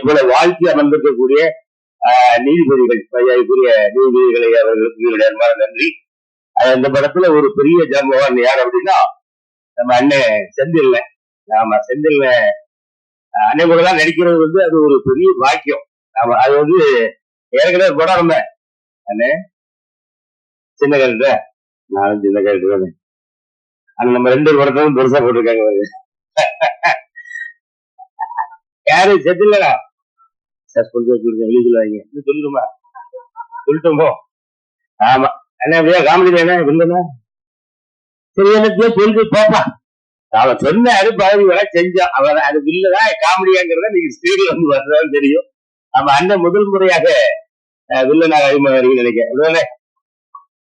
இவ்வளவு வாழ்த்தி அமர்ந்திருக்கக்கூடிய ஆஹ், நீதிபதிகள் மரியாதைக்குரிய நீதிபதிகளை அவர்களுக்கு என்னுடைய நன்றி. ஆஹ், இந்த படத்துல ஒரு பெரிய ஜாம்பவான் யார் அப்படின்னா நம்ம அண்ணன் செந்தில்ல ஆமா செந்தில்ல அண்ணன் கூட தான் நடிக்கிறது வந்து அது ஒரு பெரிய பாக்கியம். ஆமா அது வந்து ஏற்கனவே படம் இருந்தேன் அண்ணே சின்ன கருத்து நானும் சின்ன கருத்து தானே. ஆனா நம்ம ரெண்டு படத்தையும் பெருசா போட்டிருக்காங்க யாரு செந்தில்லடா சார் கொஞ்சம் சொல்லுங்க வெளியே சொல்லுவாங்க சொல்லிடுமா சொல்லிட்டோம்? போ ஆமா. என்ன அப்படியே காமெடி தானே? இல்லைன்னா சரி என்னத்தையோ சொல்லி போப்பா. அவன் சொன்னாரு பதவி வேலை செஞ்சான் அவன் அது இல்லதான் காமெடியாங்கிறத நீங்க ஸ்கிரீன்ல வந்து வர்றதான் தெரியும். அவன் அண்ணன் முதல் முறையாக வில்லனாக அறிமுகம் நினைக்கிறேன். இல்லைதானே?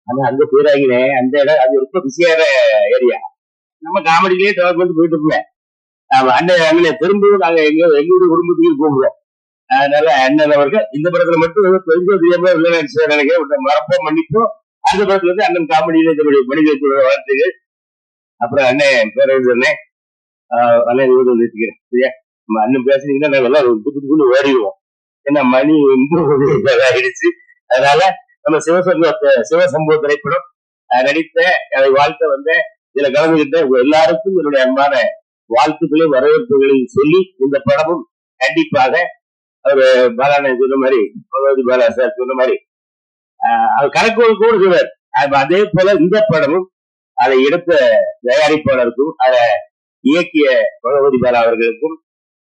ஆனா அங்க போயிடாங்கனே அந்த இடம் அது ரொம்ப பிஸியான ஏரியா நம்ம காமெடியிலேயே டெவலப்மெண்ட் போயிட்டு இருப்போம் ஆமா அண்ணன் அண்ணன் திரும்பவும் நாங்க எங்க எங்களுடைய குடும்பத்துக்கு போகிறோம் அதனால அண்ணன் அவர்கள் இந்த படத்துல மட்டும் கொஞ்சம் தெரிஞ்சோ தெரியாம நினைக்கிறேன். மறப்போம் மன்னிப்போம். அந்த படத்துல வந்து அண்ணன் காமெடியில இதனுடைய மனிதத்தோட வாழ்த்துகள். அப்புறம் அண்ணன் பேர ஆஹ் அண்ணன் இவரு சரியா? நம்ம அண்ணன் பேசுனீங்கன்னா நாங்க எல்லாம் புது புது ஓடிடுவோம். ஏன்னா மணி வந்து ஆயிடுச்சு. அதனால நம்ம சிவசம்பவ சிவசம்பவ திரைப்படம் நடித்த அதை வாழ்த்த வந்த இதுல கலந்துகிட்ட எல்லாருக்கும் என்னுடைய அன்பான வாழ்த்துக்களையும் வரவேற்புகளையும் சொல்லி இந்த படமும் கண்டிப்பாக அவரு பாலாண்ணன் சொன்ன மாதிரி பகவதி பாலா சார் சொன்ன மாதிரி. அவர் கணக்கு கூடுகிறார் அதே போல இந்த படமும் அதை எடுத்த தயாரிப்பாளருக்கும் அதை இயக்கிய பகவதி பாலா அவர்களுக்கும்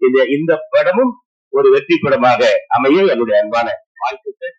இந்த இந்த படமும் ஒரு வெற்றி படமாக அமைய என்னுடைய அன்பான வாழ்த்துக்கள்.